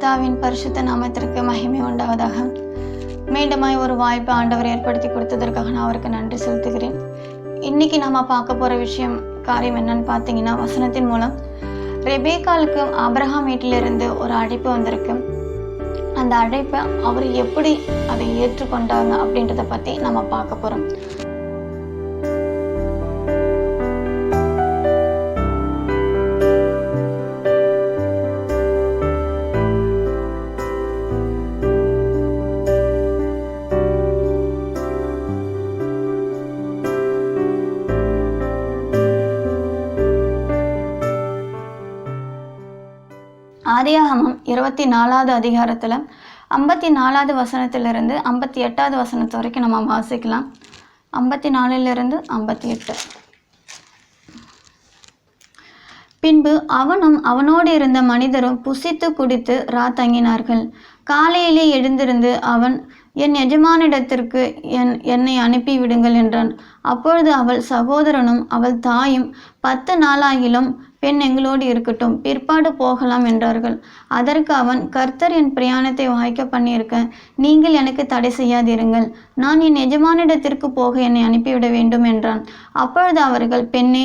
கர்த்தாவின் பரிசுத்த நாமத்திற்கு மகிமை உண்டாவதாக. மீண்டுமாய் ஒரு வாய்ப்பு ஆண்டவர் ஏற்படுத்தி கொடுத்ததற்காக நான் அவருக்கு நன்றி செலுத்துகிறேன். இன்னைக்கு நாம பார்க்க போற விஷயம் காரியம் என்னன்னு பார்த்தீங்கன்னா வசனத்தின் மூலம் ரெபேக்காலுக்கு அப்ரஹாம் வீட்டிலிருந்து ஒரு அழைப்பு வந்திருக்கு. அந்த அழைப்பை அவர் எப்படி அதை ஏற்றுக்கொண்டாங்க அப்படின்றத பத்தி நம்ம பார்க்க போறோம். ஆதியாகமம் இருபத்தி நாலாவது அதிகாரத்தில் ஐம்பத்தி நாலாவது வசனத்திலிருந்து ஐம்பத்தி எட்டாவது வசனத்து வரைக்கும் நம்ம வாசிக்கலாம். ஐம்பத்தி நாலுலேருந்து ஐம்பத்தி எட்டு பின்பு அவனும் அவனோடு இருந்த மனிதரும் புசித்து குடித்து ராத்தங்கினார்கள் காலையிலே எழுந்திருந்து அவன் என் எஜமானிடத்திற்கு என் என்னை அனுப்பி விடுங்கள் என்றான். அப்பொழுது அவள் சகோதரனும் அவள் தாயும் பத்து நாளாகிலும் பெண் எங்களோடு இருக்கட்டும். பிற்பாடு போகலாம் என்றார்கள். அதற்கு அவன் கர்த்தர் என் பிரயாணத்தை வாய்க்க பண்ணியிருக்க. நீங்கள் எனக்கு தடை செய்யாதிருங்கள். நான் என் எஜமானிடத்திற்கு போக என்னை அனுப்பிவிட வேண்டும் என்றான். அப்பொழுது அவர்கள் பெண்ணே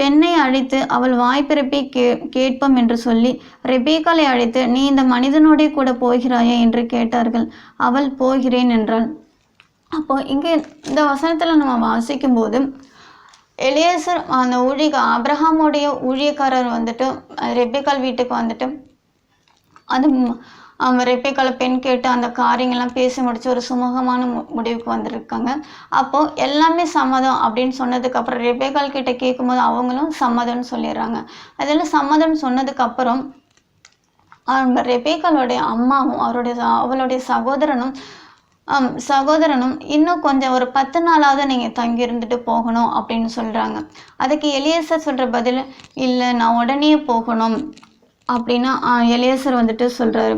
பெண்ணை அழைத்து அவள் வாய்ப்பிறப்பை கே கேட்போம் என்று சொல்லி ரெபேக்காலை அழைத்து நீ இந்த மனிதனோடே கூட போகிறாயா? என்று கேட்டார்கள். அவள் போகிறேன் என்றாள் அப்போ இங்கே இந்த வசனத்தில் நம்ம வாசிக்கும் போது எலியசர் அந்த ஊழிய அப்ரஹாமுடைய ஊழியக்காரர் வந்துட்டு ரெப்பிக்கால் வீட்டுக்கு வந்துட்டு அது அவங்க ரெப்பேக்கால பெண் கேட்டு அந்த காரியங்கள்லாம் பேசி முடிச்சு ஒரு சுமூகமான மு- முடிவுக்கு வந்திருக்காங்க. அப்போ எல்லாமே சம்மதம் அப்படின்னு சொன்னதுக்கப்புறம் அப்புறம் கிட்ட கேட்கும்போது அவங்களும் சம்மதம்னு சொல்லிடுறாங்க. அதில் சம்மதம் சொன்னதுக்கப்புறம் அவங்க அம்மாவும் அவருடைய அவளுடைய சகோதரனும் சகோதரனும் இன்னும் கொஞ்சம் ஒரு பத்து நாளாவது நீங்கள் தங்கி இருந்துட்டு போகணும் அப்படின்னு சொல்கிறாங்க அதுக்கு எலியசர் சொல்கிற பதில் இல்லை நான் உடனே போகணும். அப்படின்னா எலியசர் வந்துட்டு சொல்கிறாரு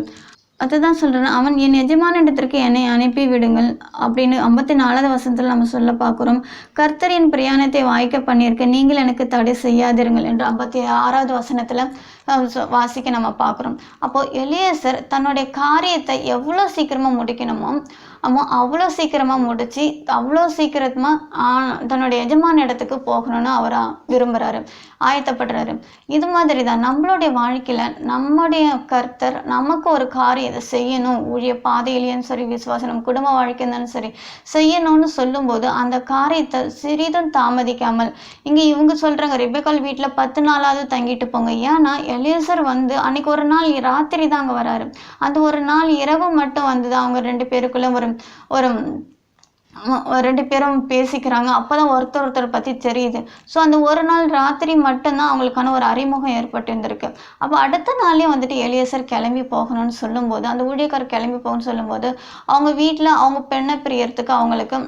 அதுதான் சொல்கிறேன் அவன் என் எஜமான இடத்திற்கு என்னை அனுப்பி விடுங்கள் அப்படின்னு ஐம்பத்தி நாலாவது வசனத்தில் நம்ம சொல்ல பார்க்குறோம். கர்த்தரின் பிரயாணத்தை வாய்க்க பண்ணியிருக்க நீங்கள் எனக்கு தடை செய்யாதிருங்கள் என்று ஐம்பத்தி ஆறாவது வசனத்தில் வாசிக்க நம்ம பார்க்குறோம். அப்போது எலியசர் தன்னுடைய காரியத்தை எவ்வளோ சீக்கிரமாக முடிக்கணுமோ அவன் அவ்வளோ சீக்கிரமாக முடித்து அவ்வளோ சீக்கிரமாக தன்னுடைய எஜமான இடத்துக்கு போகணும்னு அவர் விரும்புகிறாரு ஆயத்தப்படுறாரு. இது மாதிரி தான் நம்மளுடைய வாழ்க்கையில் நம்முடைய கர்த்தர் நமக்கு ஒரு காரியத்தை செய்யணும் ஊழிய பாதையிலையும் சரி விசுவாசனம் குடும்ப வாழ்க்கையிலும் சரி செய்யணும்னு சொல்லும்போது அந்த காரியத்தை சிறிதும் தாமதிக்காமல் இங்கே இவங்க சொல்கிறாங்க ரிபேக்கால் வீட்டில் பத்து நாளாவது தங்கிட்டு போங்க. ஏன்னா எலியசர் வந்து அன்னைக்கு ஒரு நாள் ராத்திரி தான் அங்கே வராரு. அந்த ஒரு நாள் இரவு மட்டும் வந்தது. தான் அவங்க ரெண்டு பேருக்குள்ள ஒரு ஒரு ரெண்டு பேரும் பேசிக்கிறாங்க. அப்பதான் ஒருத்தர் ஒருத்தர் பற்றி தெரியுது. ஸோ அந்த ஒரு நாள் ராத்திரி மட்டும்தான் அவங்களுக்கான ஒரு அறிமுகம் ஏற்பட்டு இருந்திருக்கு அப்போ அடுத்த நாளே வந்துட்டு எளியசர் கிளம்பி போகணும்னு சொல்லும்போது அந்த ஊழியக்காரர் கிளம்பி போகணும்னு சொல்லும்போது அவங்க வீட்டில் அவங்க பெண்ணை பிரியறதுக்கு அவங்களுக்கு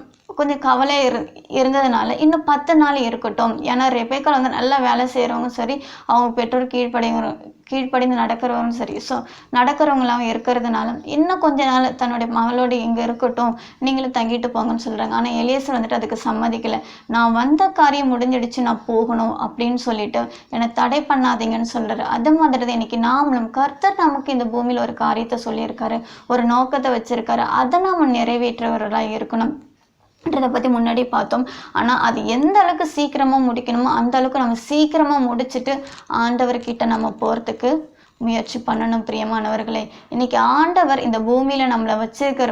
கொஞ்சம் கவலை இரு இருந்ததுனால இன்னும் பத்து நாள் இருக்கட்டும். ஏன்னா ரெபேக்கால் வந்து நல்லா வேலை செய்கிறவங்க சரி அவங்க பெற்றோர் கீழ்ப்படைங்கிறோம் கீழ்ப்படிந்து நடக்கிறவரும் சரி. ஸோ நடக்கிறவங்களாம் இருக்கிறதுனால இன்னும் கொஞ்ச நாள் தன்னுடைய மகளோடு இங்கே இருக்கட்டும். நீங்களும் தங்கிட்டு போங்கன்னு சொல்கிறாங்க ஆனால் எலியேசர் வந்துட்டு அதுக்கு சம்மதிக்கலை. நான் வந்த காரியம் முடிஞ்சிடுச்சு நான் போகணும் அப்படின்னு சொல்லிட்டு என்னை தடை பண்ணாதீங்கன்னு சொல்கிறாரு அது மாதிரி தான் இன்னைக்கு நாமளும் கர்த்தர் நமக்கு இந்த பூமியில் ஒரு காரியத்தை சொல்லியிருக்காரு. ஒரு நோக்கத்தை வச்சுருக்காரு. அதை நாம் நிறைவேற்றவர்களாக இருக்கணும். ன்றதை பற்றி முன்னாடி பார்த்தோம். ஆனால் அது எந்த அளவுக்கு சீக்கிரமாக முடிக்கணுமோ அந்த அளவுக்கு நம்ம சீக்கிரமாக முடிச்சுட்டு ஆண்டவர்கிட்ட நம்ம போகிறதுக்கு முயற்சி பண்ணணும் பிரியமானவர்களே. இன்னைக்கு ஆண்டவர் இந்த பூமியில் நம்மளை வச்சிருக்கிற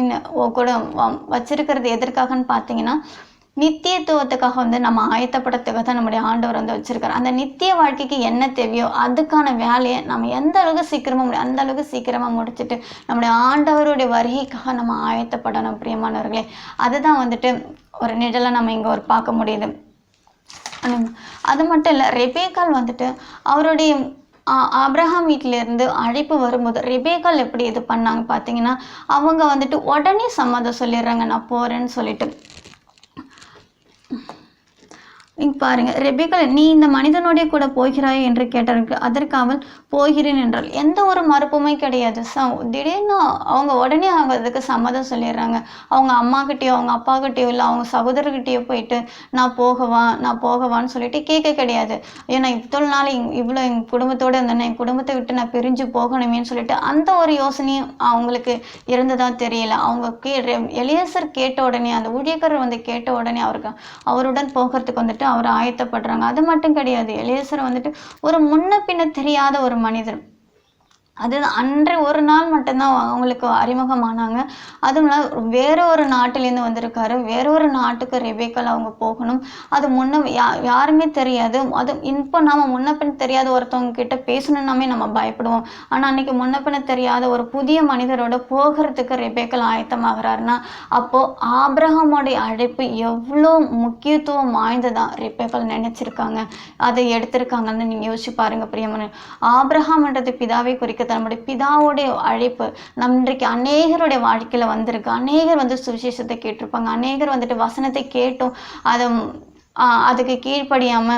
இன்ன ஓ கூட வச்சிருக்கிறது எதற்காகன்னு பார்த்தீங்கன்னா நித்தியத்துவத்துக்காக வந்து நம்ம ஆயத்தப்படத்துக்காக தான் நம்முடைய ஆண்டவர் வந்து வச்சிருக்காரு. அந்த நித்திய வாழ்க்கைக்கு என்ன தேவையோ அதுக்கான வேலையை நம்ம எந்த அளவுக்கு சீக்கிரமாக முடியும் அந்த அளவுக்கு சீக்கிரமாக முடிச்சுட்டு நம்முடைய ஆண்டவருடைய வருகைக்காக நம்ம ஆயத்தப்படணும் பிரியமானவர்களே. அதுதான் வந்துட்டு ஒரு நிழலை நம்ம இங்கே ஒரு பார்க்க முடியுது. அது மட்டும் இல்லை ரெபேக்கால் வந்துட்டு அவருடைய அப்ரஹாம் வீட்டிலேருந்து இருந்து அழைப்பு வரும்போது ரெபேக்கால் எப்படி இது பண்ணாங்க பார்த்தீங்கன்னா அவங்க வந்துட்டு உடனே சம்மதம் சொல்லிடுறாங்க நான் போகிறேன்னு சொல்லிட்டு. 嗯 இங்க பாருங்க ரெபேக்கல் நீ இந்த மனிதனுடைய கூட போகிறாய் என்று கேட்டதற்கு அதற்கு அவள் போகிறேன் என்றால் எந்த ஒரு மறுப்புமே கிடையாது. ச திடீர்னு அவங்க உடனே அவங்க அதுக்கு சம்மதம் சொல்லிடுறாங்க. அவங்க அம்மா கிட்டயோ அவங்க அப்பா கிட்டயோ இல்லை அவங்க சகோதரர்கிட்டயோ போயிட்டு நான் போகவா நான் போகவான்னு சொல்லிட்டு கேட்க கிடையாது. ஏன்னா இவ்வளோ நாள் இவ்வளோ என் குடும்பத்தோடு இருந்தேன் என் குடும்பத்தை விட்டு நான் பிரிஞ்சு போகணுமேன்னு சொல்லிட்டு அந்த ஒரு யோசனையும் அவங்களுக்கு இருந்ததா தெரியல. அவங்க கே எலியசர் கேட்ட உடனே அந்த ஊழியக்காரர் வந்து கேட்ட உடனே அவருக்கு அவருடன் போகிறதுக்கு வந்துட்டு அவர் ஆயத்தப்படுறாங்க. அது மட்டும் கிடையாது. எலியசர் வந்துட்டு ஒரு முன்ன பின்ன தெரியாத ஒரு மனிதர். அது அன்று ஒரு நாள் மட்டும்தான் அவங்களுக்கு அறிமுகமானாங்க. அதுவும் இல்லாமல் வேற ஒரு நாட்டிலேருந்து வந்திருக்காரு. வேற ஒரு நாட்டுக்கு ரெபேக்கல் அவங்க போகணும். அது முன்ன யா யாருமே தெரியாது. அது இப்போ நாம முன்னப்பின் தெரியாத ஒருத்தவங்க கிட்ட பேசணுன்னாமே நம்ம பயப்படுவோம். ஆனால் அன்னைக்கு முன்னப்பின் தெரியாத ஒரு புதிய மனிதரோட போகிறதுக்கு ரெபேக்கல் ஆயத்தமாகறாருன்னா அப்போது ஆப்ரஹாமோடைய அழைப்பு எவ்வளோ முக்கியத்துவம் வாய்ந்ததாக ரெபேக்கல் நினச்சிருக்காங்க. அதை எடுத்திருக்காங்கன்னு நீங்கள் யோசிச்சு பாருங்கள் பிரியமனு. ஆப்ரஹாம்ன்றது பிதாவை குறிக்க நம்முடைய பிதாவுடைய அழைப்பு நம் இன்றைக்கு அநேகருடைய வாழ்க்கையில வந்திருக்கு. அநேகர் வந்து சுவிசேஷத்தை கேட்டிருப்பாங்க. அநேகர் வந்துட்டு வசனத்தை கேட்டும். அதை அதுக்கு கீழ்ப்படியாம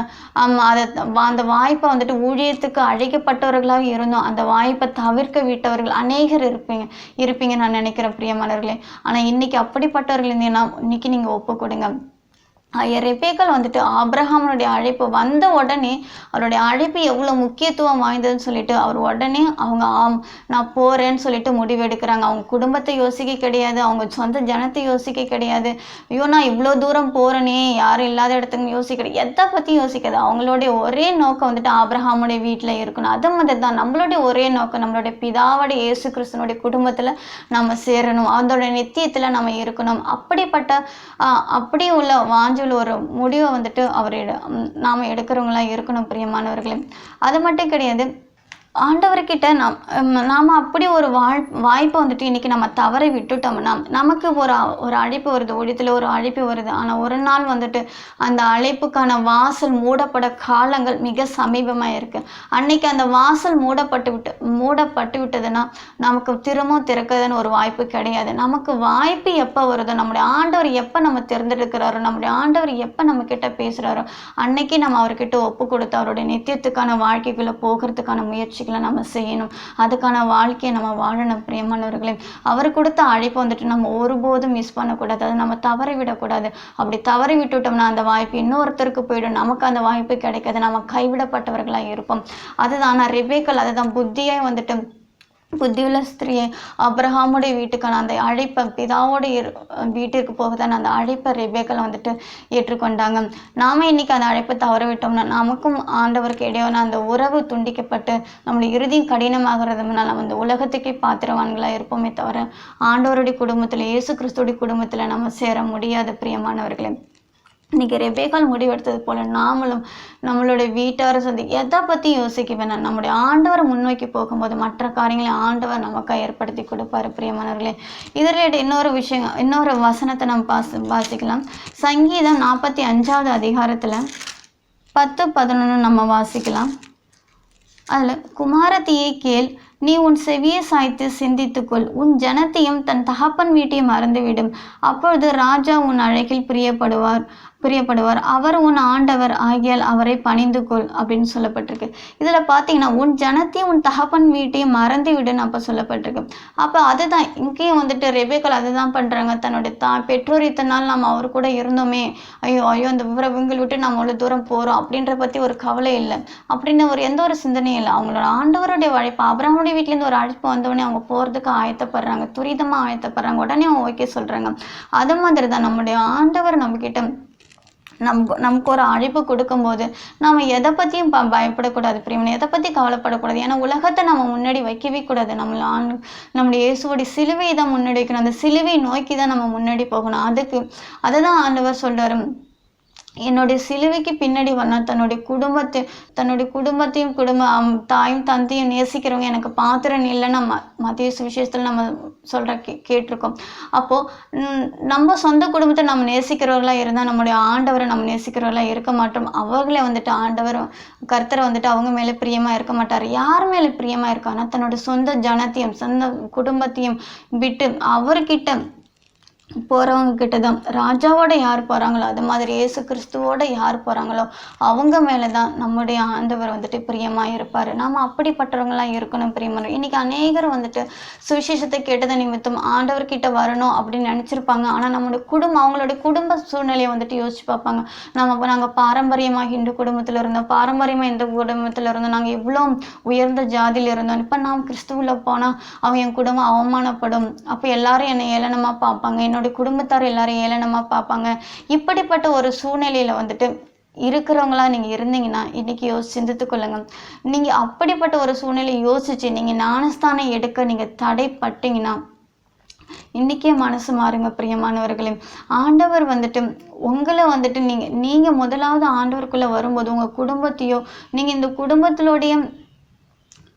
அதை அந்த வாய்ப்பை வந்துட்டு ஊழியத்துக்கு அழைக்கப்பட்டவர்களாக இருந்தோம். அந்த வாய்ப்பை தவிர்க்க விட்டவர்கள் அநேகர் இருப்பீங்க. இருப்பீங்க நான் நினைக்கிறேன் பிரியமலர்களே ஆனா இன்னைக்கு அப்படிப்பட்டவர்கள் இருந்தீங்கன்னா இன்னைக்கு நீங்க ஒப்பு கொடுங்க ரெபேக்கல் வந்துட்டு ஆப்ரஹாமனுடைய அழைப்பு வந்த உடனே அவருடைய அழைப்பு எவ்வளோ முக்கியத்துவம் வாய்ந்ததுன்னு சொல்லிட்டு அவர் உடனே அவங்க ஆம் நான் போகிறேன்னு சொல்லிட்டு முடிவெடுக்கிறாங்க. அவங்க குடும்பத்தை யோசிக்க கிடையாது. அவங்க சொந்த ஜனத்தை யோசிக்க கிடையாது. ஐயோ நான் இவ்வளோ தூரம் போகிறேனே யாரும் இல்லாத இடத்துக்கு யோசிக்கிற எதை பற்றி யோசிக்காது? அவங்களுடைய ஒரே நோக்கம் வந்துட்டு ஆப்ரஹாமுடைய வீட்டில் இருக்கணும். அது மாதிரி தான் நம்மளுடைய ஒரே நோக்கம் நம்மளுடைய பிதாவுடைய இயேசு கிறிஸ்தனுடைய குடும்பத்தில் நம்ம சேரணும். அதோட நித்தியத்தில் நம்ம இருக்கணும். அப்படிப்பட்ட அப்படி உள்ள வாஞ்சி ஒரு முடிவை வந்துட்டு அவர் நாம் எடுக்கிறவங்களாம் நாம இருக்கணும் பிரியமானவர்களே. அது மட்டும் கிடையாது ஆண்டவர்கிட்ட நாம் ஹம், அப்படி ஒரு வாழ் வாய்ப்பை வந்துட்டு இன்னைக்கு நம்ம தவறை விட்டுட்டோம்னா நமக்கு ஒரு ஒரு அழைப்பு வருது ஒழித்துல ஒரு அழைப்பு வருது. ஆனால் ஒரு நாள் வந்துட்டு அந்த அழைப்புக்கான வாசல் மூடப்பட காலங்கள் மிக சமீபமாக இருக்கு. அன்னைக்கு அந்த வாசல் மூடப்பட்டு விட்டு மூடப்பட்டு விட்டதுன்னா நமக்கு திரும்பவும் திறக்கிறதுன்னு ஒரு வாய்ப்பு கிடையாது. நமக்கு வாய்ப்பு எப்போ வருதோ நம்முடைய ஆண்டவர் எப்போ நம்ம தேர்ந்தெடுக்கிறாரோ நம்முடைய ஆண்டவர் எப்போ நம்ம கிட்ட பேசுறாரோ அன்னைக்கு நம்ம அவர்கிட்ட ஒப்பு கொடுத்து அவருடைய நித்தியத்துக்கான வாழ்க்கைக்குள்ளே போகிறதுக்கான முயற்சி முயற்சிகளை நம்ம செய்யணும். அதுக்கான வாழ்க்கையை நம்ம வாழணும் பிரியமானவர்களே. அவர் கொடுத்த அழைப்பை வந்துட்டு நம்ம ஒருபோதும் மிஸ் பண்ணக்கூடாது. அதை நம்ம தவறி விடக்கூடாது. அப்படி தவறி விட்டுட்டோம்னா அந்த வாய்ப்பு இன்னொருத்தருக்கு போயிடும். நமக்கு அந்த வாய்ப்பு கிடைக்காது. நம்ம கைவிடப்பட்டவர்களா இருப்போம். அதுதான் நான் ரெபேக்கல் அதுதான் புத்தியாக வந்துட்டு புத்தியுள்ள ஸ்திரியை அப்ரஹாமுடைய வீட்டுக்கான அந்த அழைப்பை பிதாவோட இரு வீட்டிற்கு போகத்தான் அந்த அழைப்பை ரெபேக்கல் வந்துட்டு ஏற்றுக்கொண்டாங்க. நாம இன்னைக்கு அந்த அழைப்பை தவற விட்டோம்னா நமக்கும் ஆண்டவருக்கு இடையான அந்த உறவு துண்டிக்கப்பட்டு நம்மளுடைய இறுதி கடினமாகிறதுனால நம்ம உலகத்துக்கே பாத்திரவான்களாக இருப்போமே தவிர ஆண்டவருடைய குடும்பத்தில் இயேசு கிறிஸ்துடைய குடும்பத்தில் நம்ம சேர முடியாத பிரியமானவர்களே இன்னைக்கு ரெபேக்கால் முடிவெடுத்தது போல நாமளும் நம்மளுடைய வீட்டாரை சந்தி எதை பத்தி யோசிக்க வேணாம் நம்முடைய ஆண்டவரை முன்னோக்கி போகும்போது மற்ற காரியங்களை ஆண்டவர் நமக்காக ஏற்படுத்தி கொடுப்பாரு பிரியமானவர்களே. இதில் இன்னொரு விஷயம் இன்னொரு வசனத்தை நம்ம பாச வாசிக்கலாம். சங்கீதம் நாற்பத்தி அஞ்சாவது அதிகாரத்துல பத்து பதினொன்று நம்ம வாசிக்கலாம். அதில் குமாரத்தியை கேள் நீ உன் செவியை சாய்த்து சிந்தித்துக்கொள். உன் ஜனத்தையும் தன் தகப்பன் வீட்டையும் மறந்துவிடும். அப்பொழுது ராஜா உன் அழகில் பிரியப்படுவார். பிரியப்படுவார். அவர் உன் ஆண்டவர் ஆகியால் அவரை பணிந்து கொள் அப்படின்னு சொல்லப்பட்டிருக்கு. இதில் பார்த்தீங்கன்னா உன் ஜனத்தையும் உன் தகப்பன் வீட்டையும் மறந்து விடுன்னு அப்போ சொல்லப்பட்டிருக்கு. அப்போ அதுதான் இங்கேயும் வந்துட்டு ரெபேக்கள் அதுதான் பண்ணுறாங்க தன்னுடைய தா பெற்றோர் இத்தனை நாள் நம்ம அவர் கூட இருந்தோமே. ஐயோ ஐயோ அந்த விவரங்கள் விட்டு நம்ம அவ்வளோ தூரம் போகிறோம் அப்படின்ற பற்றி ஒரு கவலை இல்லை. அப்படின்னு ஒரு எந்த ஒரு சிந்தனையும் இல்லை. அவங்களோட ஆண்டவருடைய அழைப்பு அபிரஹாமுடைய வீட்டிலேருந்து ஒரு அழைப்பு வந்தவொடனே அவங்க போகிறதுக்கு ஆயத்தப்படுறாங்க. துரிதமாக ஆயத்தப்படுறாங்க. உடனே அவங்க ஓகே சொல்கிறாங்க அது மாதிரி தான் நம்முடைய ஆண்டவர் நம்மக்கிட்ட நம் நமக்கு ஒரு அழைப்பு கொடுக்கும்போது நாம எதை பத்தியும் ப பயப்படக்கூடாது பிரியமன். எதை பத்தி கவலைப்படக்கூடாது? ஏன்னா உலகத்தை நம்ம முன்னாடி வைக்கவே கூடாது. நம்மள ஆண் நம்முடைய இயேசுவோடைய சிலுவையை தான் முன்னாடி வைக்கணும். அந்த சிலுவை நோக்கி தான் நம்ம முன்னாடி போகணும். அதுக்கு அதை தான் ஆண்டவர் சொல்றாரு. என்னுடைய சிலுவைக்கு பின்னாடி வந்தா தன்னுடைய குடும்பத்தை தன்னுடைய குடும்பத்தையும் குடும்ப அம், தாயும் தந்தையும் நேசிக்கிறவங்க எனக்கு பாத்திரம் இல்லைன்னு நம்ம மத்திய சுவிசேஷத்தில் நம்ம சொல்ற கே கேட்டிருக்கோம். அப்போ நம்ம சொந்த குடும்பத்தை நம்ம நேசிக்கிறவர்களா இருந்தால் நம்முடைய ஆண்டவரை நம்ம நேசிக்கிறவர்களா இருக்க மாட்டோம். அவர்களே வந்துட்டு ஆண்டவர் கர்த்தரை வந்துட்டு அவங்க மேலே பிரியமா இருக்க மாட்டார். யார் மேலே பிரியமா இருக்கான்னா தன்னோட சொந்த ஜனத்தையும் சொந்த குடும்பத்தையும் விட்டு அவர்கிட்ட போகிறவங்க கிட்ட தான் ராஜாவோட யார் போகிறாங்களோ அது மாதிரி இயேசு கிறிஸ்துவோட யார் போகிறாங்களோ அவங்க மேலே தான் நம்முடைய ஆண்டவர் வந்துட்டு பிரியமாக இருப்பார். நாம் அப்படிப்பட்டவங்களாம் இருக்கணும் பிரியமான இன்னைக்கு அநேகர் வந்துட்டு சுவிசேஷத்தை கேட்டதை நிமித்தம் ஆண்டவர்கிட்ட வரணும் அப்படின்னு நினச்சிருப்பாங்க. ஆனால் நம்மளுடைய குடும்பம் அவங்களுடைய குடும்ப சூழ்நிலையை வந்துட்டு யோசிச்சு பார்ப்பாங்க. நம்ம நாங்கள் பாரம்பரியமாக ஹிந்து குடும்பத்தில் இருந்தோம். பாரம்பரியமாக இந்த குடும்பத்தில் இருந்தோம். நாங்கள் இவ்வளோ உயர்ந்த ஜாதியில் இருந்தோம். இப்போ நாம் கிறிஸ்துவில் போனால் அவன் என் குடும்பம் அவமானப்படும். அப்போ எல்லாரும் என்னை ஏளனமாக பார்ப்பாங்க. என்னுடைய குடும்பத்தார் எல்லாரும் ஏளனமாக பார்ப்பாங்க. இப்படிப்பட்ட ஒரு சூழ்நிலையில் வந்துட்டு இருக்கிறவங்களா நீங்கள் இருந்தீங்கன்னா இன்னைக்கு யோசி சிந்தித்து கொள்ளுங்க. நீங்கள் அப்படிப்பட்ட ஒரு சூழ்நிலை யோசிச்சு நீங்கள் ஞானஸ்தானம் எடுக்க நீங்கள் தடைப்பட்டீங்கன்னா இன்னைக்கே மனசு மாறுங்க பிரியமானவர்களே. ஆண்டவர் வந்துட்டு உங்களை வந்துட்டு நீங்க நீங்க முதலாவது ஆண்டவருக்குள்ள வரும்போது உங்க குடும்பத்தையோ நீங்க இந்த குடும்பத்திலோடைய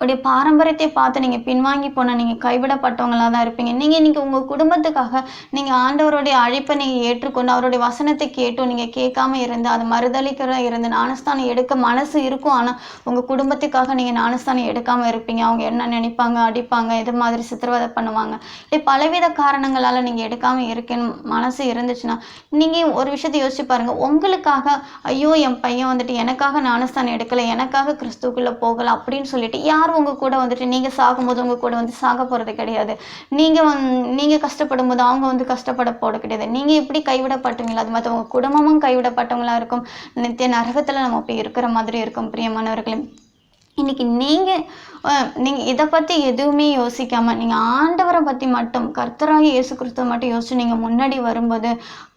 உடைய பாரம்பரியத்தை பார்த்து நீங்கள் பின்வாங்கி போனால் நீங்கள் கைவிடப்பட்டவங்களாக தான் இருப்பீங்க. நீங்கள் நீங்கள் உங்கள் குடும்பத்துக்காக நீங்கள் ஆண்டவருடைய அழைப்பை நீங்கள் ஏற்றுக்கொண்டு அவருடைய வசனத்தை கேட்டும் நீங்கள் கேட்காம இருந்து அது மறுதளிக்கிற இருந்து ஞானஸ்தானம் எடுக்க மனசு இருக்கும். ஆனால் உங்கள் குடும்பத்துக்காக நீங்கள் ஞானஸ்தானம் எடுக்காமல் இருப்பீங்க. அவங்க என்ன நினைப்பாங்க அடிப்பாங்க இது மாதிரி சித்திரவதை பண்ணுவாங்க. இல்லை பலவித காரணங்களால் நீங்கள் எடுக்காமல் இருக்கேன்னு மனசு இருந்துச்சுன்னா நீங்கள் ஒரு விஷயத்தை யோசிச்சு பாருங்க. உங்களுக்காக ஐயோ என் பையன் வந்துட்டு எனக்காக ஞானஸ்தானம் எடுக்கலை எனக்காக கிறிஸ்துக்குள்ளே போகலை அப்படின்னு சொல்லிட்டு யார் உங்க கூட வந்துட்டு நீங்கள் சாகும்போது உங்க கூட வந்து சாக போகிறது கிடையாது. நீங்கள் வந் நீங்கள் கஷ்டப்படும் போது அவங்க வந்து கஷ்டப்பட போட கிடையாது. நீங்கள் எப்படி கைவிடப்பட்டீங்களோ அது மாதிரி உங்கள் குடும்பமும் கைவிடப்பட்டவங்களா இருக்கும். நித்திய நரகத்தில் நம்ம போய் இருக்கிற மாதிரி இருக்கும் பிரியமானவர்களே. இன்னைக்கு நீங்கள் நீங்கள் இதை பற்றி எதுவுமே யோசிக்காமல் நீங்கள் ஆண்டவரை பற்றி மட்டும் கர்த்தராகி இயேசு கிறிஸ்துவ மட்டும் யோசிச்சு நீங்கள் முன்னாடி வரும்போது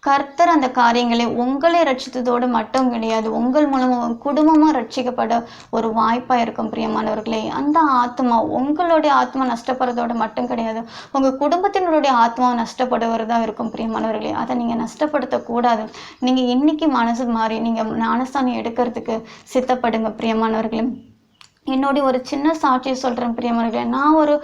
கர்த்தர் அந்த காரியங்களை உங்களை ரட்சித்ததோடு மட்டும் கிடையாது உங்கள் மூலமும் குடும்பமும் ரட்சிக்கப்பட ஒரு வாய்ப்பாக இருக்கும் பிரியமானவர்களே. அந்த ஆத்மா உங்களுடைய ஆத்மா நஷ்டப்படுறதோடு மட்டும் கிடையாது உங்கள் குடும்பத்தினருடைய ஆத்மா நஷ்டப்படுவதா இருக்கும் பிரியமானவர்களே. அதை நீங்கள் நஷ்டப்படுத்தக்கூடாது. நீங்கள் இன்னைக்கு மனசு மாறி நீங்கள் ஞானஸ்தானம் எடுக்கிறதுக்கு சித்தப்படுங்க பிரியமானவர்களே. என்னுடைய ஒரு சின்ன சாட்சியை சொல்கிறேன் பிரியமர்களே நான் ஒரு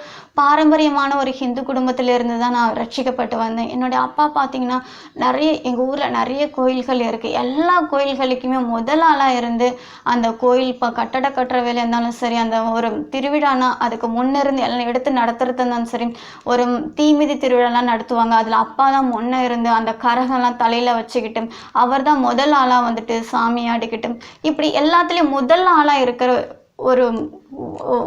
பாரம்பரியமான ஒரு ஹிந்து குடும்பத்திலேருந்து தான் நான் ரட்சிக்கப்பட்டு வந்தேன். என்னுடைய அப்பா பார்த்தீங்கன்னா நிறைய எங்கள் ஊரில் நிறைய கோயில்கள் இருக்குது எல்லா கோயில்களுக்குமே முதல் ஆளாக இருந்து அந்த கோயில் இப்போ கட்டட கட்டுற வேலை இருந்தாலும் சரி அந்த ஒரு திருவிழானா அதுக்கு முன்னிருந்து எல்லாம் எடுத்து நடத்துறது இருந்தாலும் சரி ஒரு தீமிதி திருவிழாலாம் நடத்துவாங்க. அதில் அப்பா தான் முன்ன இருந்து அந்த கரகம்லாம் தலையில் வச்சுக்கிட்டு அவர் தான் முதல் ஆளாக வந்துட்டு சாமி ஆடிக்கிட்டு இப்படி எல்லாத்துலேயும் முதல் ஆளாக இருக்கிற ஒரு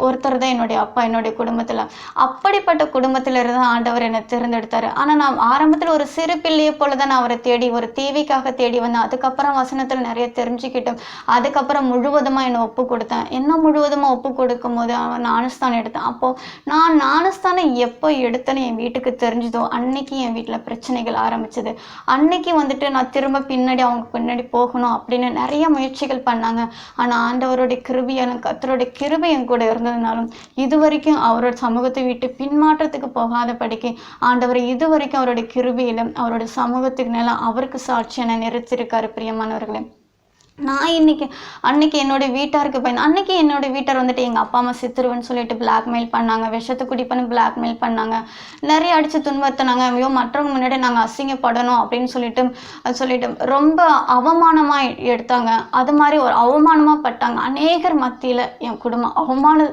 ஒருத்தர் தான் என்னுடைய அப்பா என்னுடைய குடும்பத்தில். அப்படிப்பட்ட குடும்பத்தில் இருந்து ஆண்டவர் என்னை தேர்ந்தெடுத்தார். ஆனால் நான் ஆரம்பத்தில் ஒரு சிறு பிள்ளையை போல தான் நான் அவரை தேடி ஒரு தேவிக்காக தேடி வந்தேன். அதுக்கப்புறம் வசனத்தில் நிறைய தெரிஞ்சுக்கிட்டேன். அதுக்கப்புறம் முழுவதுமாக என்னை ஒப்பு கொடுத்தேன். என்ன முழுவதுமாக ஒப்பு கொடுக்கும் போது அவன் ஞானஸ்தானம் எடுத்தேன். அப்போது நான் ஞானஸ்தானம் எப்போ எடுத்தேன்னு என் வீட்டுக்கு தெரிஞ்சதோ அன்னைக்கு என் வீட்டில் பிரச்சனைகள் ஆரம்பிச்சது. அன்னைக்கு வந்துட்டு நான் திரும்ப பின்னாடி அவங்க பின்னாடி போகணும் அப்படின்னு நிறைய முயற்சிகள் பண்ணாங்க. ஆனால் ஆண்டவருடைய கிருபியான கத்தருடைய கிருபை என் கூட இருந்ததுனாலும் இது வரைக்கும் அவரோட சமூகத்தை விட்டு பின்மாற்றத்துக்கு போகாத படிக்க ஆண்டவர் இது வரைக்கும் அவருடைய கிருபியிலும் அவரோட சமூகத்துக்கு மேல அவருக்கு சாட்சி என நிறுத்திருக்காரு பிரியமானவர்களே. நான் இன்னைக்கு அன்னைக்கு என்னோட வீட்டாருக்கு பயந்து அன்னைக்கு என்னோட வீட்டார் வந்துட்டு எங்கள் அப்பா அம்மா சித்துருவன்னு சொல்லிட்டு பிளாக்மெயில் பண்ணாங்க விஷத்தை குடிப்பன்னு பிளாக்மெயில் பண்ணாங்க. நிறைய அடித்து துன்புறுத்தினாங்க. ஐயோ மற்றவங்க முன்னாடி நாங்கள் அசிங்கப்படணும் அப்படின்னு சொல்லிட்டு அது சொல்லிட்டு ரொம்ப அவமானமாக எடுத்தாங்க. அது மாதிரி ஒரு அவமானமாக பட்டாங்க. அநேகர் மத்தியில் என் குடும்பம் அவமான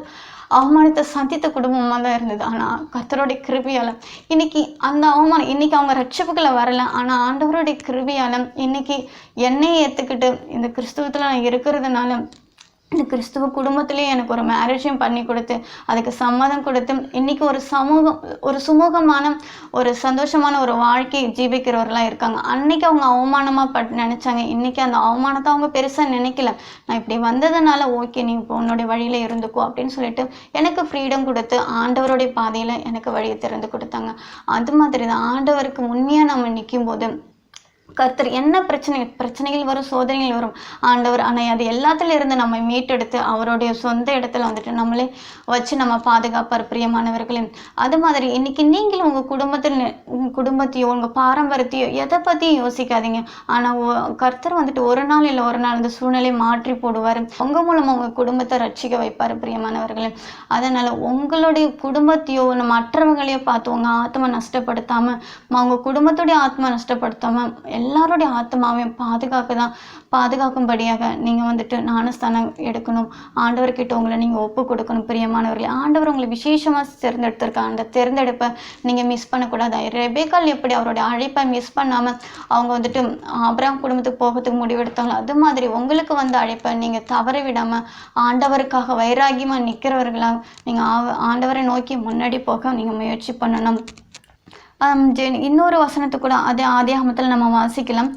அவமானத்தை சந்தித்த குடும்பமாக தான் இருந்தது. ஆனால் கர்த்தருடைய கிருபியால் இன்னைக்கு அந்த அவமானம் இன்னைக்கு அவங்க ரட்சிப்புகளை வரல. ஆனால் ஆண்டவருடைய கிருபியால் இன்னைக்கு என்னையை ஏற்றுக்கிட்டு இந்த கிறிஸ்துவத்தில் நான் இருக்கிறதுனால இந்த கிறிஸ்துவ குடும்பத்திலேயே எனக்கு ஒரு மேரேஜையும் பண்ணி கொடுத்து அதுக்கு சம்மதம் கொடுத்து இன்னைக்கு ஒரு சமூகம் ஒரு சுமூகமான ஒரு சந்தோஷமான ஒரு வாழ்க்கை ஜீவிக்கிறவர்களாக இருக்காங்க. அன்னைக்கு அவங்க அவமானமாக பட் நினச்சாங்க. இன்னைக்கு அந்த அவமானத்தை அவங்க பெருசாக நினைக்கல. நான் இப்படி வந்ததுனால ஓகே நீ இப்போ உன்னுடைய வழியில் இருந்துக்கோ அப்படின்னு சொல்லிட்டு எனக்கு ஃப்ரீடம் கொடுத்து ஆண்டவருடைய பாதையில் எனக்கு வழியை திறந்து கொடுத்தாங்க. அது மாதிரி தான் ஆண்டவருக்கு உண்மையாக நம்ம நிற்கும் போது கர்த்தர் என்ன பிரச்சனை பிரச்சனைகள் வரும் சோதனைகள் வரும்? ஆண்டவர் ஆனால் அது எல்லாத்துல இருந்து நம்ம மீட்டெடுத்து அவருடைய சொந்த இடத்துல வந்துட்டு நம்மளே வச்சு நம்ம பாதுகாப்பார் பிரியமானவர்களே. அது மாதிரி இன்னைக்கு நீங்களும் உங்கள் குடும்பத்தில் குடும்பத்தையோ உங்கள் பாரம்பரியத்தையோ எதை பற்றியும் யோசிக்காதீங்க. ஆனால் கர்த்தர் வந்துட்டு ஒரு நாள் இல்லை ஒரு நாள் இந்த சூழ்நிலையை மாற்றி போடுவார். உங்கள் மூலமாக உங்கள் குடும்பத்தை ரட்சிக்க வைப்பார் பிரியமானவர்களே. அதனால் உங்களுடைய குடும்பத்தையோ மற்றவங்களையோ பார்த்து உங்கள் ஆத்மா நஷ்டப்படுத்தாமல் உங்கள் குடும்பத்துடைய ஆத்மா நஷ்டப்படுத்தாமல் எல்லாருடைய ஆத்மாவையும் பாதுகாக்க தான் பாதுகாக்கும்படியாக நீங்கள் வந்துட்டு ஞானஸ்தானம் எடுக்கணும். ஆண்டவர்கிட்ட உங்களை நீங்கள் ஒப்பு கொடுக்கணும் பிரியமானவர்களே. ஆண்டவர் உங்களை விசேஷமாக தேர்ந்தெடுத்திருக்காங்க அந்த தேர்ந்தெடுப்பை நீங்கள் மிஸ் பண்ணக்கூடாது. ரெபேக்கால் எப்படி அவருடைய அழைப்பை மிஸ் பண்ணாமல் அவங்க வந்துட்டு அப்ராம் குடும்பத்துக்கு போகிறதுக்கு முடிவெடுத்தாங்களோ அது மாதிரி உங்களுக்கு வந்த அழைப்பை நீங்கள் தவற விடாமல் ஆண்டவருக்காக வைராகியமாக நிற்கிறவர்களாக நீங்கள் ஆண்டவரை நோக்கி முன்னாடி போக நீங்கள் முயற்சி பண்ணணும். Um, இன்னொரு வசனத்தை கூட அதே ஆதியாகமத்தில் நம்ம வாசிக்கலாம்.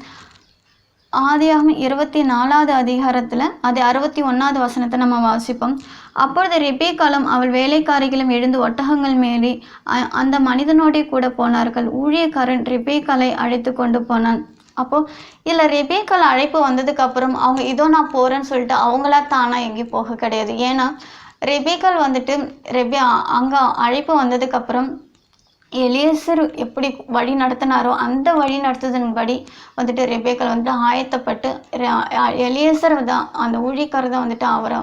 ஆதியாகம் இருபத்தி நாலாவது அதிகாரத்தில் அது அறுபத்தி ஒன்றாவது வசனத்தை நம்ம வாசிப்போம். அப்பொழுது ரிபேக்காலும் அவள் வேலைக்காரிகளும் எழுந்து ஒட்டகங்கள் மேலே அ- அந்த மனிதனோடே கூட போனார்கள். ஊழியக்காரன் ரிபேக்காலை அழைத்து கொண்டு போனான். அப்போ இல்லை ரெபேக்கால் அழைப்பு வந்ததுக்கு அப்புறம் அவங்க இதோ நான் போறேன்னு சொல்லிட்டு அவங்களா தானா எங்கேயும் போக கிடையாது. ஏன்னா ரெபேக்கால் வந்துட்டு ரெபே அங்க அழைப்பு வந்ததுக்கு அப்புறம் எலியசர் எப்படி வழி நடத்தினாரோ அந்த வழி நடத்துதன்படி வந்துட்டு ரெபேக்கல் வந்துட்டு ஆயத்தப்பட்டு எலியசர் எலியேசர் தான் அந்த ஊழிக்காரர் தான் வந்துட்டு அவரை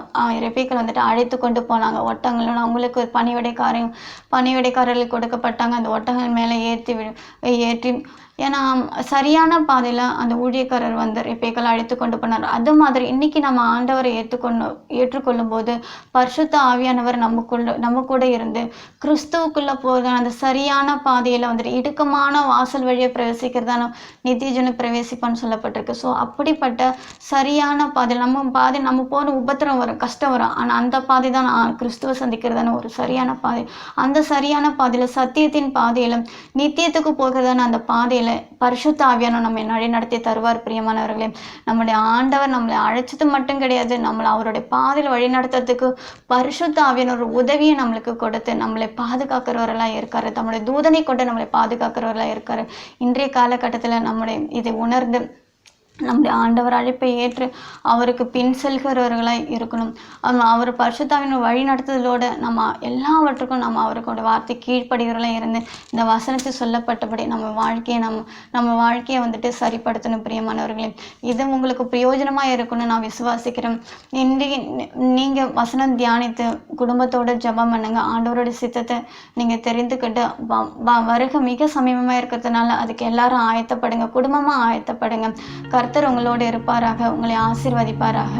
ரெபேக்கல் வந்துட்டு அழைத்து கொண்டு போனாங்க. ஒட்டங்களும் அவங்களுக்கு பணிவிடைக்காரையும் பணிவிடைக்காரர்களுக்கு கொடுக்கப்பட்டாங்க. அந்த ஒட்டகங்கள் மேலே ஏற்றி ஏற்றி ஏன்னா சரியான பாதையில் அந்த ஊழியக்காரர் வந்து ரெபேக்கல் அழைத்து கொண்டு போனார். அது மாதிரி இன்னைக்கு நம்ம ஆண்டவரை ஏற்றுக்கொண்டு ஏற்றுக்கொள்ளும் போது பரிசுத்த ஆவியானவர் நமக்குள்ள நம்ம கூட இருந்து கிறிஸ்துவுக்குள்ள போகிற அந்த சரியான பாதையில வந்துட்டு இடுக்கமான வாசல் வழியை பிரவேசிக்கிறதான நித்தியஜன பிரவேசிப்பான்னு சொல்லப்பட்டிருக்கு. ஸோ அப்படிப்பட்ட சரியான பாதையில் நம்ம பாதை நம்ம போன உபத்திரம் வரும் கஷ்டம் வரும். ஆனால் அந்த பாதை தான் நான் கிறிஸ்துவ சந்திக்கிறதான ஒரு சரியான பாதை. அந்த சரியான பாதையில சத்தியத்தின் பாதையில நித்தியத்துக்கு போகிறதான அந்த பாதையில பரிசுத்த ஆவியான நம்ம வழி நடத்தி தருவார் பிரியமானவர்களே. நம்முடைய ஆண்டவர் நம்மளை அழைச்சது மட்டும் கிடையாது நம்மளை அவருடைய பாதையில் வழி நடத்துறதுக்கு பரிசுத்த ஆவியான ஒரு உதவியை நம்மளுக்கு கொடுத்து நம்மளை பாதுகாக்கிறவரெல்லாம் இருக்காரு. தம்முடைய தூதனை கொண்டு நம்மளை பாதுகாக்கிறவரெல்லாம் இருக்காரு. இன்றைய காலகட்டத்தில் நம்முடைய இதை உணர்ந்து நம்முடைய ஆண்டவர் அழைப்பை ஏற்று அவருக்கு பின் செல்கிறவர்களாக இருக்கணும். அவர் பரிசுத்தாவின் வழி நடத்துதலோடு நம்ம எல்லாவற்றுக்கும் நம்ம அவருக்கோட வார்த்தை கீழ்ப்படுகிறவர்களாக இருந்து இந்த வசனத்தை சொல்லப்பட்டபடி நம்ம வாழ்க்கையை நம்ம நம்ம வாழ்க்கையை வந்துட்டு சரிப்படுத்தணும் பிரியமானவர்களே. இது உங்களுக்கு பிரயோஜனமாக இருக்கும்னு நான் விசுவாசிக்கிறேன். இன்றைக்கு நீங்கள் வசனம் தியானித்து குடும்பத்தோட ஜெபம் பண்ணுங்க. ஆண்டவரோட சித்தத்தை நீங்கள் தெரிந்துக்கிட்டு வ- வ- மிக சமீபமாக இருக்கிறதுனால அதுக்கு எல்லாரும் ஆயத்தப்படுங்க. குடும்பமாக ஆயத்தப்படுங்க. கர்த்தர் உங்களோடு இருப்பாராக உங்களை ஆசிர்வதிப்பாராக.